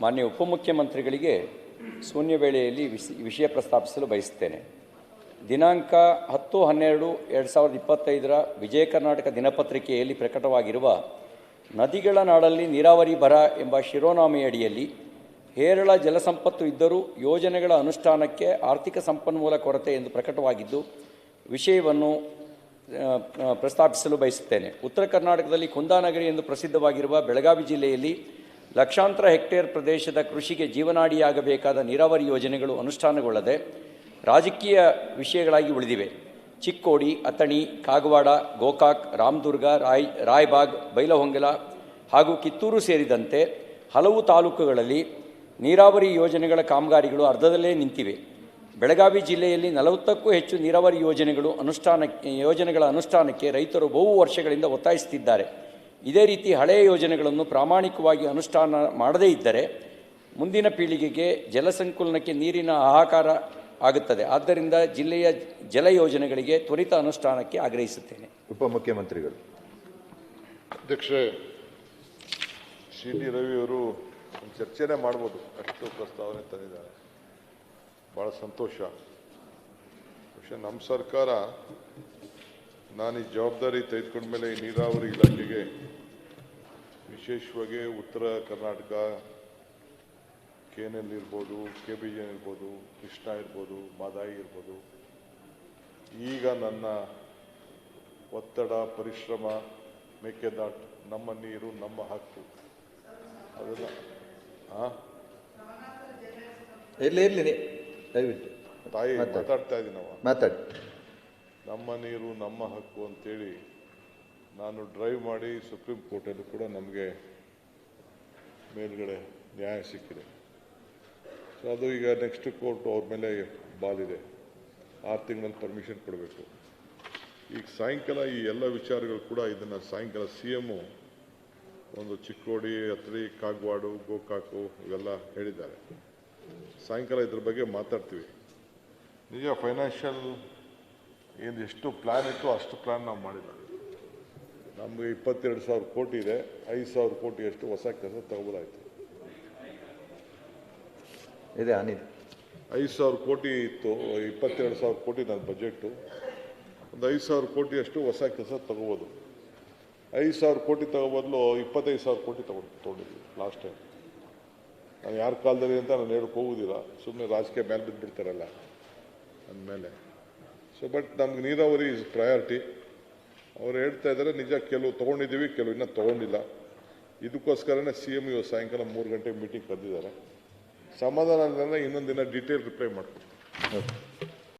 ಮಾನ್ಯ ಉಪಮುಖ್ಯಮಂತ್ರಿಗಳಿಗೆ ಶೂನ್ಯ ವೇಳೆಯಲ್ಲಿ ವಿಷಯ ಪ್ರಸ್ತಾಪಿಸಲು ಬಯಸುತ್ತೇನೆ. ದಿನಾಂಕ ಹತ್ತು ಹನ್ನೆರಡು ಎರಡು ಸಾವಿರದ ಇಪ್ಪತ್ತೈದರ ವಿಜಯ ಕರ್ನಾಟಕ ದಿನಪತ್ರಿಕೆಯಲ್ಲಿ ಪ್ರಕಟವಾಗಿರುವ ನದಿಗಳ ನಾಡಲ್ಲಿ ನೀರಾವರಿ ಬರ ಎಂಬ ಶಿರೋನಾಮೆಯಡಿಯಲ್ಲಿ ಹೇರಳ ಜಲಸಂಪತ್ತು ಇದ್ದರೂ ಯೋಜನೆಗಳ ಅನುಷ್ಠಾನಕ್ಕೆ ಆರ್ಥಿಕ ಸಂಪನ್ಮೂಲ ಕೊರತೆ ಎಂದು ಪ್ರಕಟವಾಗಿದ್ದು, ವಿಷಯವನ್ನು ಪ್ರಸ್ತಾಪಿಸಲು ಬಯಸುತ್ತೇನೆ. ಉತ್ತರ ಕರ್ನಾಟಕದಲ್ಲಿ ಕುಂದಾನಗರಿ ಎಂದು ಪ್ರಸಿದ್ಧವಾಗಿರುವ ಬೆಳಗಾವಿ ಜಿಲ್ಲೆಯಲ್ಲಿ ಲಕ್ಷಾಂತರ ಹೆಕ್ಟೇರ್ ಪ್ರದೇಶದ ಕೃಷಿಗೆ ಜೀವನಾಡಿಯಾಗಬೇಕಾದ ನೀರಾವರಿ ಯೋಜನೆಗಳು ಅನುಷ್ಠಾನಗೊಳ್ಳದೆ ರಾಜಕೀಯ ವಿಷಯಗಳಾಗಿ ಉಳಿದಿವೆ. ಚಿಕ್ಕೋಡಿ, ಅಥಣಿ, ಕಾಗವಾಡ, ಗೋಕಾಕ್, ರಾಮದುರ್ಗ, ರಾಯ್, ರಾಯ್ಬಾಗ್, ಬೈಲಹೊಂಗಲ ಹಾಗೂ ಕಿತ್ತೂರು ಸೇರಿದಂತೆ ಹಲವು ತಾಲೂಕುಗಳಲ್ಲಿ ನೀರಾವರಿ ಯೋಜನೆಗಳ ಕಾಮಗಾರಿಗಳು ಅರ್ಧದಲ್ಲೇ ನಿಂತಿವೆ. ಬೆಳಗಾವಿ ಜಿಲ್ಲೆಯಲ್ಲಿ ನಲವತ್ತಕ್ಕೂ ಹೆಚ್ಚು ನೀರಾವರಿ ಯೋಜನೆಗಳು ಅನುಷ್ಠಾನಕ್ಕೆ, ಯೋಜನೆಗಳ ಅನುಷ್ಠಾನಕ್ಕೆ ರೈತರು ಬಹು ವರ್ಷಗಳಿಂದ ಒತ್ತಾಯಿಸುತ್ತಿದ್ದಾರೆ. ಇದೇ ರೀತಿ ಹಳೆಯ ಯೋಜನೆಗಳನ್ನು ಪ್ರಾಮಾಣಿಕವಾಗಿ ಅನುಷ್ಠಾನ ಮಾಡದೇ ಇದ್ದರೆ ಮುಂದಿನ ಪೀಳಿಗೆಗೆ ಜಲಸಂಕುಲನಕ್ಕೆ ನೀರಿನ ಹಾಹಾಕಾರ ಆಗುತ್ತದೆ. ಆದ್ದರಿಂದ ಜಿಲ್ಲೆಯ ಜಲ ಯೋಜನೆಗಳಿಗೆ ತ್ವರಿತ ಅನುಷ್ಠಾನಕ್ಕೆ ಆಗ್ರಹಿಸುತ್ತೇನೆ. ಉಪಮುಖ್ಯಮಂತ್ರಿಗಳು. ಅಧ್ಯಕ್ಷ ಸಿ ಟಿ ರವಿಯವರು ಚರ್ಚೆನೇ ಮಾಡ್ಬೋದು. ಅಷ್ಟು ಪ್ರಸ್ತಾವನೆ ತಂದಿದ್ದಾರೆ. ಭಾಳ ಸಂತೋಷ. ನಮ್ಮ ಸರ್ಕಾರ ನಾನು ಈ ಜವಾಬ್ದಾರಿ ತೆಗೆದುಕೊಂಡ ಮೇಲೆ ಈ ನೀರಾವರಿ ಇಲಾಖೆಗೆ ವಿಶೇಷವಾಗಿ Uttara Karnataka K N L ಇರ್ಬೋದು ಕೆ ಬಿ ಜಿ ಇರ್ಬೋದು ಕೃಷ್ಣ ಇರ್ಬೋದು ಮಾದಾಯಿ ಇರ್ಬೋದು. ಈಗ ನನ್ನ ಒತ್ತಡ ಪರಿಶ್ರಮ ಮೇಕೆದಾಟು ನಮ್ಮ ನೀರು ನಮ್ಮ ಹಕ್ಕು. ಅದೆಲ್ಲ ಹಾಂ ಇರಲಿ ಇರಲಿ ದಯವಿಟ್ಟು. ತಾಯಿ ಮಾತಾಡಿ. ಮಾತಾಡ್ತಾ ಇದ್ದೀನವ ಮಾತಾಡಿ. ನಮ್ಮ ನೀರು, ನಮ್ಮ ಹಕ್ಕು ಅಂತೇಳಿ ನಾನು ಡ್ರೈವ್ ಮಾಡಿ ಸುಪ್ರೀಂ ಕೋರ್ಟಲ್ಲೂ ಕೂಡ ನಮಗೆ ಮೇಲ್ಗಡೆ ನ್ಯಾಯ ಸಿಕ್ಕಿದೆ. ಸೊ ಅದು ಈಗ ನೆಕ್ಸ್ಟ್ ಕೋರ್ಟ್ ಅವ್ರ ಮೇಲೆ ಬಾಲಿದೆ. ಆರು ತಿಂಗಳಲ್ಲಿ ಪರ್ಮಿಷನ್ ಕೊಡಬೇಕು. ಈಗ ಸಾಯಂಕಾಲ ಈ ಎಲ್ಲ ವಿಚಾರಗಳು ಕೂಡ ಇದನ್ನು ಸಾಯಂಕಾಲ ಸಿ ಎಮ್ಮು ಒಂದು ಚಿಕ್ಕೋಡಿ, ಹತ್ರಿ, ಕಾಗ್ವಾಡು, ಗೋಕಾಕು ಇವೆಲ್ಲ ಹೇಳಿದ್ದಾರೆ. ಸಾಯಂಕಾಲ ಇದ್ರ ಬಗ್ಗೆ ಮಾತಾಡ್ತೀವಿ. ನಿಜ ಫೈನಾನ್ಷಿಯಲ್ ಏನು ಎಷ್ಟು ಪ್ಲ್ಯಾನ್ ಇತ್ತು ಅಷ್ಟು ಪ್ಲ್ಯಾನ್ ನಾವು ಮಾಡಿಲ್ಲ ನಮಗೆ ಇಪ್ಪತ್ತೆರಡು ಸಾವಿರ ಕೋಟಿ ಇದೆ ಐದು ಸಾವಿರ ಕೋಟಿ ಅಷ್ಟು ಹೊಸ ಕೆಲಸ ತಗೋಬೋದಾಯ್ತು. ಇದೆ ಅನಿಲ್. ಐದು ಸಾವಿರ ಕೋಟಿ ಇತ್ತು ಇಪ್ಪತ್ತೆರಡು ಸಾವಿರ ಕೋಟಿ ನನ್ನ ಬಜೆಟ್ಟು ಒಂದು ಐದು ಸಾವಿರ ಕೋಟಿ ಅಷ್ಟು ಹೊಸ ಕೆಲಸ ತಗೋಬೋದು. ಐದು ಸಾವಿರ ಕೋಟಿ ತಗೋಬದಲು ಇಪ್ಪತ್ತೈದು ಸಾವಿರ ಕೋಟಿ ತಗೊಂಡು ತೊಗೊಂಡಿದ್ವಿ ಲಾಸ್ಟ್ ಟೈಮ್ ನಾನು ಯಾರ ಕಾಲದಲ್ಲಿ ಅಂತ ನಾನು ಹೇಳಕ್ಕೆ ಹೋಗೋದಿಲ್ಲ ಸುಮ್ಮನೆ ರಾಜಕೀಯ ಮೇಲೆ ಬಿದ್ದುಬಿಡ್ತಾರಲ್ಲ ಅಂದಮೇಲೆ. ಸೊ ಬಟ್ ನಮ್ಗೆ ನೀರಾವರಿ ಇಸ್ ಪ್ರಯಾರಿಟಿ ಅವ್ರು ಹೇಳ್ತಾ ಇದ್ದಾರೆ ನಿಜ ಕೆಲವು ತೊಗೊಂಡಿದ್ದೀವಿ, ಕೆಲವು ಇನ್ನೂ ತೊಗೊಂಡಿಲ್ಲ. ಇದಕ್ಕೋಸ್ಕರನೇ ಸಿ ಎಂ ಇವತ್ತು ಸಾಯಂಕಾಲ ಮೂರು ಗಂಟೆ ಮೀಟಿಂಗ್ ಕರೆದಿದ್ದಾರೆ. ಸಮಾಧಾನ ಇನ್ನೊಂದು ದಿನ ಡೀಟೇಲ್ ರಿಪ್ಲೈ ಮಾಡ್ತೀನಿ